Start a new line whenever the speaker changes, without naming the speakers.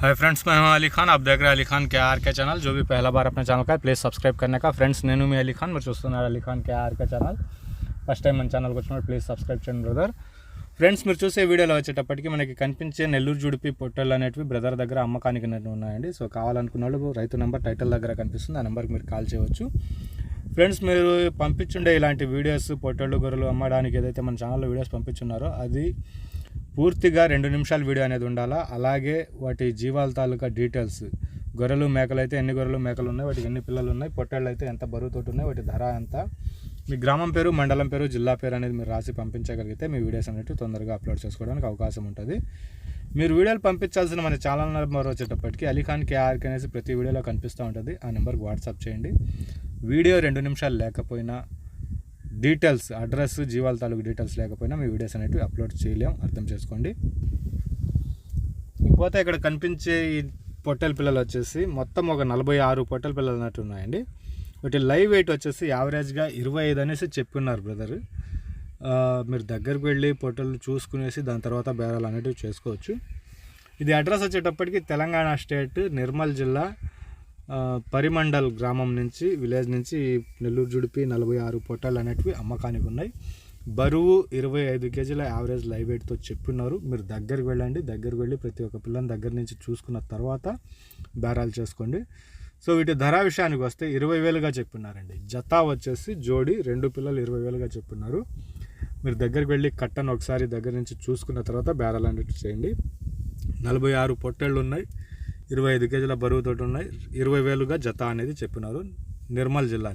Hi friends मैं हूं अली खान आप देख रहे हैं अली खान के आर के चैनल जो भी पहला बार अपने ఛానల్ का है ప్లీజ్ సబ్స్క్రైబ్ करने का ఫ్రెండ్స్ నేను మీ అలీ ఖాన్ మీరు చూస్తున్నారు Ali Khan K R K channel first time మన ఛానల్కి వచ్చినప్పుడు ప్లీజ్ సబ్స్క్రైబ్ చేయండి బ్రదర్ ఫ్రెండ్స్ మీరు చూసే వీడియోలో వచ్చేటప్పటికి మనకి కనిపించే నెల్లూరు జుడిపి పొట్టెలు అనేటివి బ్రదర్ దగ్గర అమ్మకానికి అనేటివి ఉన్నాయండి సో కావాలనుకున్న వాళ్ళు రైతు నెంబర్ టైటిల్ దగ్గర కనిపిస్తుంది ఆ నెంబర్కి మీరు కాల్ చేయవచ్చు ఫ్రెండ్స్ మీరు పంపించుండే ఇలాంటి వీడియోస్ పొట్టెళ్ళు గొర్రెలు అమ్మడానికి ఏదైతే మన ఛానల్లో వీడియోస్ పంపించున్నారో అది పూర్తిగా రెండు నిమిషాల వీడియో అనేది ఉండాలా? అలాగే వాటి జీవాల తాలూకా డీటెయిల్స్ గొర్రెలు మేకలు అయితే ఎన్ని గొర్రెలు మేకలు ఉన్నాయి? వాటికి ఎన్ని పిల్లలు ఉన్నాయి? పొట్టేళ్ళు అయితే ఎంత బరువుతోటి ఉన్నాయి? వాటి ధర ఎంత? మీ గ్రామం పేరు మండలం పేరు జిల్లా పేరు అనేది మీరు రాసి పంపించగలిగితే మీ వీడియోస్ అనేవి తొందరగా అప్లోడ్ చేసుకోవడానికి అవకాశం ఉంటుంది. మీరు వీడియోలు పంపించాల్సిన మన ఛానల్ నెంబర్ వచ్చేటప్పటికి అలీఖాన్ కేఆర్కి అనేసి ప్రతి వీడియోలో కనిపిస్తూ ఉంటుంది. ఆ నెంబర్కి వాట్సాప్ చేయండి. వీడియో రెండు నిమిషాలు లేకపోయినా డీటెయిల్స్ అడ్రస్ జీవాల తాలూకు డీటెయిల్స్ లేకపోయినా మీ వీడియోస్ అనేవి అప్లోడ్ చేయలేం అర్థం చేసుకోండి. ఇకపోతే ఇక్కడ కనిపించే ఈ పొట్టెల పిల్లలు వచ్చేసి మొత్తం ఒక నలభై ఆరు పొట్టెల పిల్లలు అన్నట్టు ఉన్నాయండి. వీటి లైవ్ వెయిట్ వచ్చేసి యావరేజ్గా ఇరవై ఐదు అనేసి చెప్పున్నారు బ్రదర్. మీరు దగ్గరికి వెళ్ళి పొట్టెలు చూసుకునేసి దాని తర్వాత బేరాలు అనేటివి చేసుకోవచ్చు. ఇది అడ్రస్ వచ్చేటప్పటికి తెలంగాణ స్టేట్ నిర్మల్ జిల్లా పరిమండల్ గ్రామం నుంచి విలేజ్ నుంచి నెల్లూరు జుడిపి నలభై ఆరు పొట్టాలు అనేటివి అమ్మకానికి ఉన్నాయి. బరువు ఇరవై ఐదు కేజీల యావరేజ్ లైవ్ వెయిట్తో చెప్పున్నారు. మీరు దగ్గరికి వెళ్ళండి. దగ్గరికి వెళ్ళి ప్రతి ఒక్క పిల్లని దగ్గర నుంచి చూసుకున్న తర్వాత బేరాలు చేసుకోండి. సో వీటి ధర విషయానికి వస్తే ఇరవై వేలుగా చెప్పున్నారండి. జత వచ్చేసి జోడి రెండు పిల్లలు ఇరవై వేలుగా చెప్పున్నారు. మీరు దగ్గరికి వెళ్ళి కట్టను ఒకసారి దగ్గర నుంచి చూసుకున్న తర్వాత బేరాలు అనేవి చేయండి. నలభై ఆరు పొట్టేళ్ళు ఉన్నాయి. ఇరవై ఐదు కేజీల బరువుతోటి ఉన్నాయి. ఇరవై వేలుగా జత అనేది చెప్పినారు. నిర్మల్ జిల్లా